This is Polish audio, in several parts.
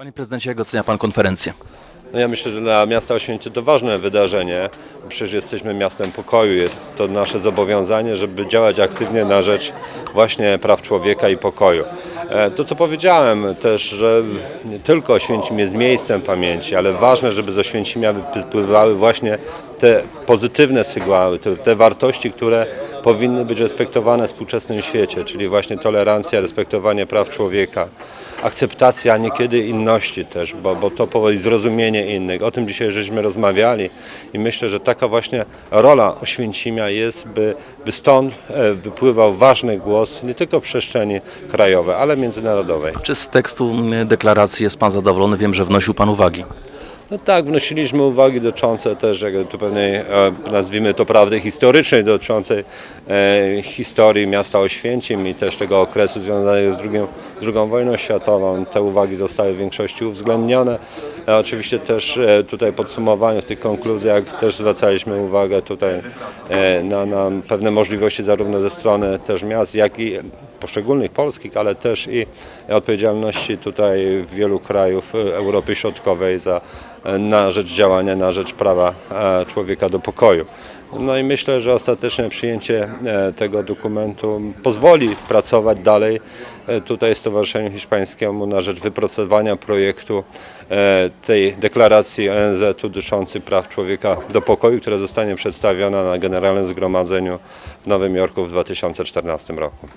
Panie prezydencie, jak ocenia pan konferencję? No ja myślę, że dla miasta Oświęcim to ważne wydarzenie. Przecież jesteśmy miastem pokoju. Jest to nasze zobowiązanie, żeby działać aktywnie na rzecz właśnie praw człowieka i pokoju. E, To, co powiedziałem też, że nie tylko Oświęcim jest miejscem pamięci, ale ważne, żeby z Oświęcimia wypływały właśnie te pozytywne sygnały, te, te wartości, które powinny być respektowane w współczesnym świecie, czyli właśnie tolerancja, respektowanie praw człowieka, akceptacja, niekiedy inności też, bo, bo to powoli zrozumienie innych. O tym dzisiaj żeśmy rozmawiali i myślę, że taka właśnie rola Oświęcimia jest, by, by stąd e, wypływał ważny głos nie tylko w przestrzeni krajowej, ale międzynarodowej. Czy z tekstu deklaracji jest pan zadowolony? Wiem, że wnosił pan uwagi. No tak, wnosiliśmy uwagi dotyczące też tu pewnej, e, nazwijmy to prawdy historycznej, dotyczącej e, historii miasta Oświęcim i też tego okresu związanego z, drugim, z II wojną światową. Te uwagi zostały w większości uwzględnione. Oczywiście też e, tutaj podsumowaniu w tych konkluzjach też zwracaliśmy uwagę tutaj e, na, na pewne możliwości zarówno ze strony też miast, jak i poszczególnych polskich, ale też i odpowiedzialności tutaj wielu krajów e, Europy Środkowej za, na rzecz działania, na rzecz prawa człowieka do pokoju. No i myślę, że ostateczne przyjęcie e, tego dokumentu pozwoli pracować dalej e, tutaj Stowarzyszeniu Hiszpańskiemu na rzecz wypracowania projektu e, tej deklaracji ONZ-u dotyczącej praw człowieka do pokoju, która zostanie przedstawiona na Generalnym Zgromadzeniu w Nowym Jorku w 2014 roku.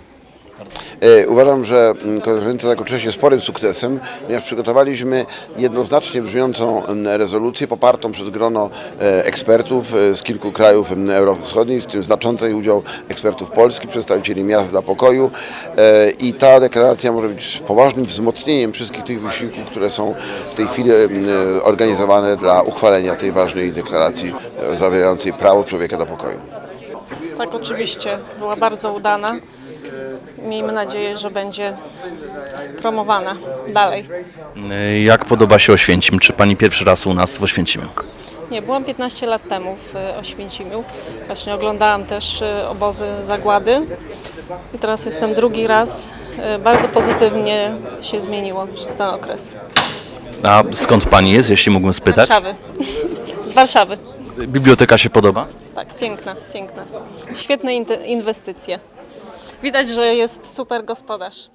E, Uważam, że mm, konferencja zakończyła się sporym sukcesem, ponieważ przygotowaliśmy jednoznacznie brzmiącą mm, rezolucję popartą przez grono e, ekspertów e, z kilku krajów mm, Europy Wschodniej, w tym znaczący udział ekspertów polskich, przedstawicieli miast dla pokoju i ta deklaracja może być poważnym wzmocnieniem wszystkich tych wysiłków, które są w tej chwili organizowane dla uchwalenia tej ważnej deklaracji zawierającej prawo człowieka do pokoju. Tak, oczywiście. Była bardzo udana. Miejmy nadzieję, że będzie promowana dalej. Y, Jak podoba się Oświęcim? Czy pani pierwszy raz u nas w Oświęcimiu? Nie, byłam 15 lat temu w e, Oświęcimiu. Właśnie oglądałam też e, obozy zagłady. I teraz jestem drugi raz. Bardzo pozytywnie się zmieniło przez ten okres. A skąd pani jest, jeśli mógłbym Z spytać? Warszawy. Z Warszawy. Biblioteka się podoba? Tak, piękna, piękna. Świetne inwestycje. Widać, że jest super gospodarz.